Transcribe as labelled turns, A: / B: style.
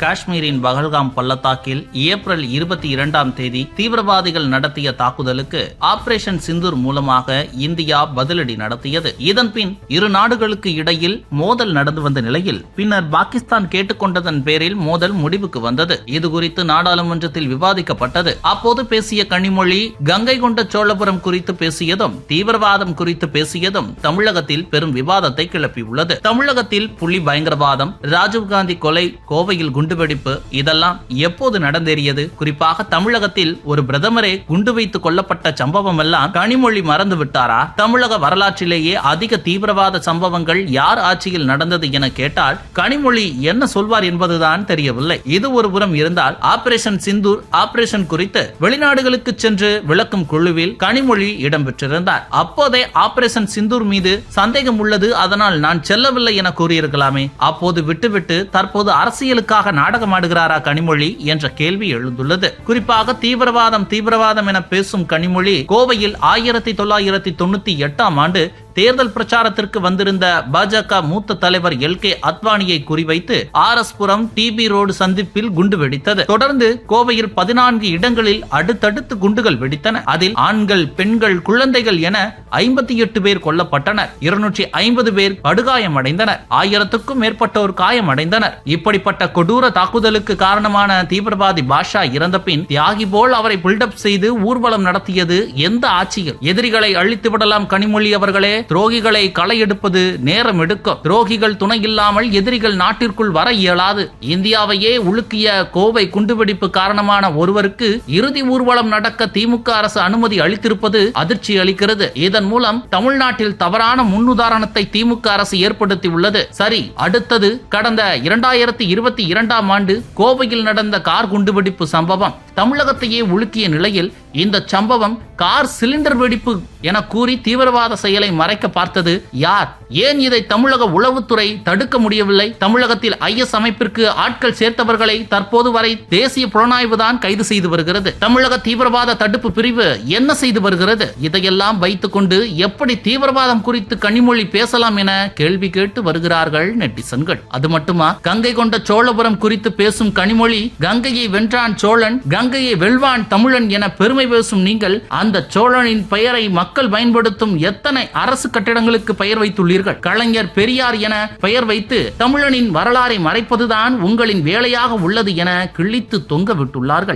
A: காஷ்மீரின் பகல்காம் பள்ளத்தாக்கில் ஏப்ரல் இருபத்தி இரண்டாம் தேதி தீவிரவாதிகள் நடத்திய தாக்குதலுக்கு ஆபரேஷன் சிந்தூர் மூலமாக இந்தியா பதிலடி நடத்தியது. இதன்பின் இரு நாடுகளுக்கு இடையில் மோதல் நடந்து வந்த நிலையில் பின்னர் பாகிஸ்தான் கேட்டுக்கொண்டதன் பேரில் மோதல் முடிவுக்கு வந்தது. இது குறித்து நாடாளுமன்றத்தில் விவாதிக்கப்பட்டது. அப்போது பேசிய கனிமொழி கங்கை கொண்ட சோழபுரம் குறித்து பேசியதும் தீவிரவாதம் குறித்து பேசியதும் தமிழகத்தில் பெரும் விவாதத்தை கிளப்பியுள்ளது. தமிழகத்தில் புலி பயங்கரவாதம் ராஜீவ்காந்தி கொலை கோவையில் குண்டுவெடிப்பு இதெல்லாம் எப்போது நடந்தேறியது? குறிப்பாக தமிழகத்தில் ஒரு பிரதமரே குண்டு வைத்து கொல்லப்பட்ட சம்பவம் எல்லாம் கனிமொழி மறந்து விட்டாரா? தமிழக வரலாற்றிலேயே அதிக தீவிரவாத சம்பவங்கள் யார் ஆட்சியில் நடந்தது என கேட்டால் கனிமொழி என்ன சொல்வார் என்பதுதான் தெரியவில்லை. இது ஒரு புறம் இருந்தால் ஆபரேஷன் சிந்தூர் ஆபரேஷன் குறித்து வெளிநாடுகளுக்கு சென்று விளக்கும் குழுவில் கனிமொழி இடம்பெற்றிருந்தார். அப்போதே ஆபரேஷன் சிந்தூர் மீது சந்தேகம் உள்ளது. அதனால் நான் செல்லவில்லை என கூறியிருக்கலாமே. அப்போது விட்டுவிட்டு தற்போது அரசியலுக்காக நாடகமாடுகிறாரா கனிமொழி என்ற கேள்வி எழுந்துள்ளது. குறிப்பாக தீவிரவாதம் தீவிரவாதம் என பேசும் கனிமொழி கோவையில் ஆயிரத்தி தொள்ளாயிரத்தி தொண்ணூத்தி எட்டாம் ஆண்டு தேர்தல் பிரச்சாரத்திற்கு வந்திருந்த பாஜக மூத்த தலைவர் எல் கே அத்வானியை குறிவைத்து R S Puram TB road சந்திப்பில் குண்டு வெடித்தது. தொடர்ந்து கோவையில் பதினான்கு இடங்களில் அடுத்தடுத்து குண்டுகள் வெடித்தன. அதில் ஆண்கள் பெண்கள் குழந்தைகள் என ஐம்பத்தி எட்டு பேர் கொல்லப்பட்டனர். இருநூற்றி ஐம்பது பேர் படுகாயமடைந்தனர். ஆயிரத்துக்கும் மேற்பட்டோர் காயமடைந்தனர். இப்படிப்பட்ட கொடூர தாக்குதலுக்கு காரணமான தீவிரவாதி பாஷா இறந்த பின் தியாகி போல் அவரை பில்டப் செய்து ஊர்வலம் நடத்தியது எந்த ஆட்சியில்? எதிரிகளை அழித்து விடலாம் கனிமொழி அவர்களே. துரோகிகளை களை எடுப்பது நேரம் எடுக்கும் துரோகிகள் துணை இல்லாமல் எதிரிகள் நாட்டிற்குள் வர இயலாது. இந்தியாவையே உலுக்கிய கோவை குண்டுவெடிப்பு காரணமான ஒருவருக்கு இறுதி ஊர்வலம் நடக்க திமுக அரசு அனுமதி அளித்திருப்பது அதிர்ச்சி அளிக்கிறது. இதன் மூலம் தமிழ்நாட்டில் தவறான முன்னுதாரணத்தை திமுக அரசு ஏற்படுத்தி உள்ளது சரி அடுத்தது கடந்த இரண்டாயிரத்தி இருபத்தி இரண்டாம் ஆண்டு கோவையில் நடந்த கார் குண்டுவெடிப்பு சம்பவம். தமிழகத்தையே உலுக்கிய நிலையில் இந்த சம்பவம் கார் சிலிண்டர் வெடிப்பு என கூறி தீவிரவாத செயலை மறைக்க பார்த்தது யார்? ஏன் இதை தமிழக உளவுத்துறை தடுக்க முடியவில்லை? தமிழகத்தில் ஐஎஸ் அமைப்பிற்கு ஆட்கள் சேர்த்தவர்களை தற்போது வரை தேசிய புலனாய்வு தான் கைது செய்து வருகிறது. தமிழக தீவிரவாத தடுப்பு பிரிவு என்ன செய்து வருகிறது? இதையெல்லாம் வைத்துக்கொண்டு எப்படி தீவிரவாதம் குறித்து கனிமொழி பேசலாம் என கேள்வி கேட்டு வருகிறார்கள் நெட்டிசன்கள். அது மட்டுமா? கங்கை கொண்ட சோழபுரம் குறித்து பேசும் கனிமொழி கங்கையை வென்றான் சோழன் கங்கையை வெல்வான் தமிழன் என பெருமை பேசும் நீங்கள் அந்த சோழனின் பெயரை மக்கள் பயன்படுத்தும் எத்தனை அரசு கட்டிடங்களுக்கு பெயர் வைத்துள்ளீர்கள்? கலைஞர் பெரியார் என பெயர் வைத்து தமிழனின் வரலாறை மறைப்பதுதான் உங்களின் வேலையாக உள்ளது என கிழித்து தொங்க விட்டுள்ளார்கள்.